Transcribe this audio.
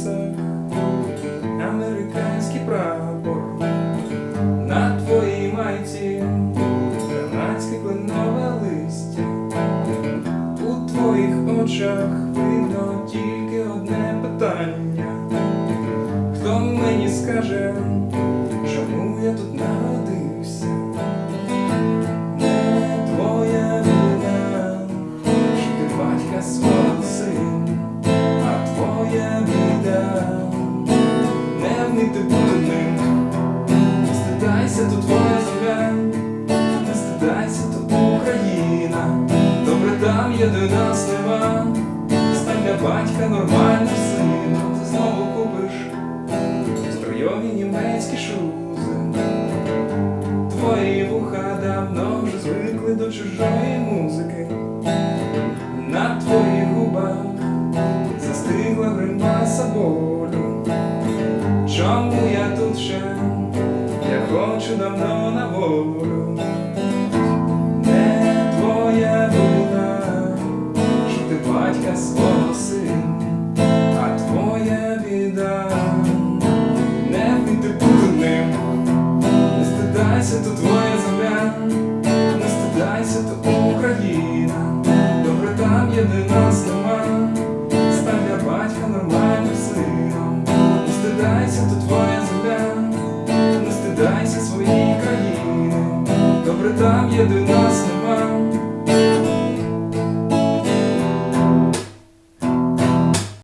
джинсах американський прапор на твоїй майці, канадське кленове листя, у твоїх очах видно тільки одне питання, хто мені скаже. Батька нормальним сином, ти знову купиш струйові німецькі шузи. Твої вуха давно вже звикли до чужої музики. На твоїх губах застигла гримаса болю. Чому я тут ще? Я хочу давно на волю. Не твоя вина, що ти батька свого сина, стидайся, то твоя земля, не стидайся, то Україна, добре там єдина де нас нема, батька нормальним сином, не стидайся, то твоя земля, не стидайся своєї країни, добре там єдина.